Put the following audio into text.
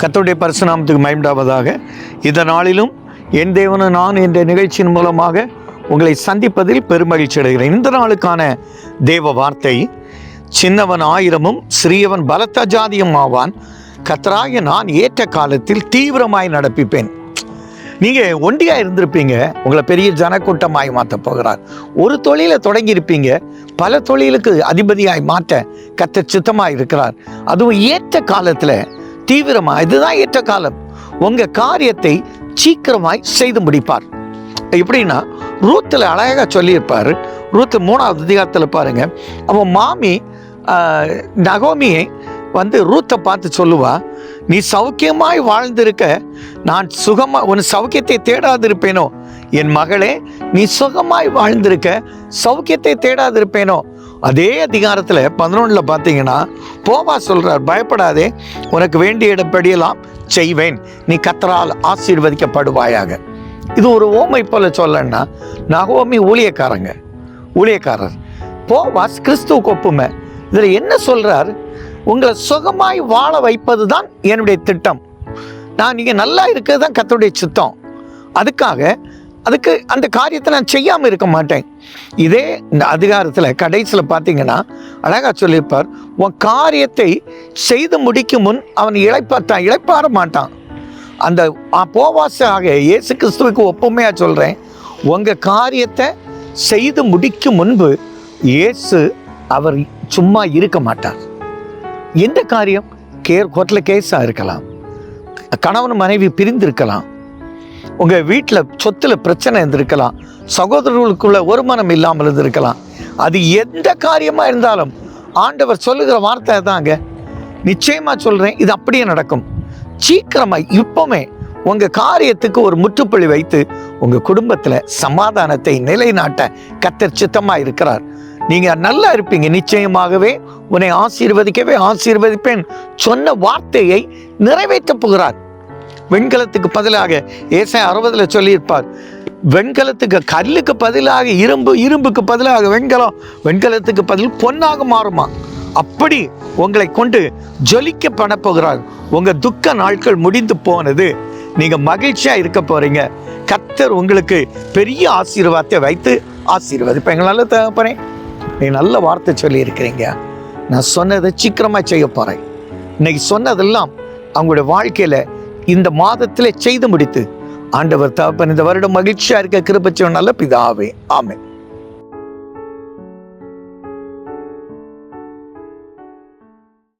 கத்தோடைய பரிசுநாமத்துக்கு மயம்டாவதாக இந்த நாளிலும் என் தேவனும் நான் என்ற நிகழ்ச்சியின் மூலமாக உங்களை சந்திப்பதில் பெருமகிழ்ச்சி அடைகிறேன். இந்த நாளுக்கான தேவ வார்த்தை சின்னவன் ஆயிரமும் சிறியவன் பலத்த ஜாதியும் ஆவான். கத்தராய நான் ஏற்ற காலத்தில் தீவிரமாய் நடப்பிப்பேன். நீங்கள் ஒண்டியாக இருந்திருப்பீங்க உங்களை பெரிய ஜனக்கூட்டமாய் மாற்ற போகிறார். ஒரு தொழிலை தொடங்கியிருப்பீங்க பல தொழிலுக்கு அதிபதியாய் மாற்ற கத்த சித்தமாக இருக்கிறார். அதுவும் ஏற்ற காலத்தில் தீவிரமாக இதுதான் ஏற்ற காலம். உங்கள் காரியத்தை சீக்கிரமாய் செய்து முடிப்பார். எப்படின்னா ரூத்தில் அழகாக சொல்லியிருப்பார். ரூத்து மூணாவது அதிகாரத்தில் பாருங்க. அவன் மாமி நகோமியை வந்து ரூத்தை பார்த்து சொல்லுவா நீ சௌக்கியமாய் வாழ்ந்திருக்க நான் சுகமா உன் சௌக்கியத்தை தேடாதிருப்பேனோ? என் மகளே நீ சுகமாய் வாழ்ந்திருக்க சௌக்கியத்தை தேடாதிருப்பேனோ? அதே அதிகாரத்தில் பதினொன்றில் பார்த்தீங்கன்னா போவா சொல்கிறார் பயப்படாதே உனக்கு வேண்டிய இடப்படியெல்லாம் செய்வேன். நீ கத்தரால் ஆசீர்வதிக்கப்படுவாயாக. இது ஒரு ஓமை போல சொல்லன்னா நகோமி ஊழியக்காரங்க ஊழியக்காரர் போவாஸ் கிறிஸ்துவுக்கு ஒப்புமை. இதில் என்ன சொல்கிறார் உங்களை சுகமாய் வாழ வைப்பது தான் என்னுடைய திட்டம். நான் நீங்கள் நல்லா இருக்கிறது தான் கத்தருடைய சித்தம். அதுக்காக அதுக்கு அந்த காரியத்தை நான் செய்யாமல் இருக்க மாட்டேன். இதே இந்த அதிகாரத்தில் கடைசியில் பார்த்தீங்கன்னா அழகாக சொல்லியிருப்பார் உன் காரியத்தை செய்து முடிக்கும் முன் அவன் இழைப்பாட்டான் இழைப்பாற மாட்டான். அந்த போவாசாக இயேசு கிறிஸ்துவுக்கு ஒப்புமையாக சொல்கிறேன் உங்கள் காரியத்தை செய்து முடிக்கும் முன்பு இயேசு அவர் சும்மா இருக்க மாட்டார். எந்த காரியம்? கேர் கோர்ட்டில் கேஸாக இருக்கலாம். கணவன் மனைவி பிரிந்திருக்கலாம். உங்கள் வீட்டில் சொத்தில் பிரச்சனை இருந்திருக்கலாம். சகோதரர்களுக்குள்ள வருமானம் இல்லாமல் இருந்திருக்கலாம். அது எந்த காரியமாக இருந்தாலும் ஆண்டவர் சொல்லுகிற வார்த்தை தாங்க நிச்சயமாக சொல்கிறேன் இது அப்படியே நடக்கும். சீக்கிரமாக இப்போமே உங்கள் காரியத்துக்கு ஒரு முற்றுப்புள்ளி வைத்து உங்கள் குடும்பத்தில் சமாதானத்தை நிலைநாட்ட கத்தர் சித்தமாக இருக்கிறார். நீங்கள் நல்லா இருப்பீங்க நிச்சயமாகவே. உன்னை ஆசீர்வதிக்கவே ஆசீர்வதிப்பேன் சொன்ன வார்த்தையை நிறைவேற்றப் போகிறார். வெண்கலத்துக்கு பதிலாக ஏசாய் அறுபதில் சொல்லியிருப்பார். வெண்கலத்துக்கு கல்லுக்கு பதிலாக இரும்பு இரும்புக்கு பதிலாக வெண்கலம் வெண்கலத்துக்கு பதில் பொன்னாக மாறுமா? அப்படி உங்களை கொண்டு ஜொலிக்க பண்ண போகிறார் உங்கள் துக்க நாட்கள் முடிந்து போனது. நீங்கள் மகிழ்ச்சியாக இருக்க போகிறீங்க கத்தர் உங்களுக்கு பெரிய ஆசீர்வாதத்தை வைத்து ஆசீர்வதிப்பேன் எங்களால் தேவைப்படுறேன் நீ நல்ல வார்த்தை சொல்லியிருக்கிறீங்க. நான் சொன்னதை சீக்கிரமாக செய்ய போகிறேன் இன்னைக்கு சொன்னதெல்லாம் அவங்களுடைய வாழ்க்கையில் இந்த மாதத்திலே செய்து முடித்து ஆண்டவர் தகப்பன் இந்த வருடம் மகிழ்ச்சியா இருக்க கிருபச்சவன் நல்ல பிதாவே. ஆமே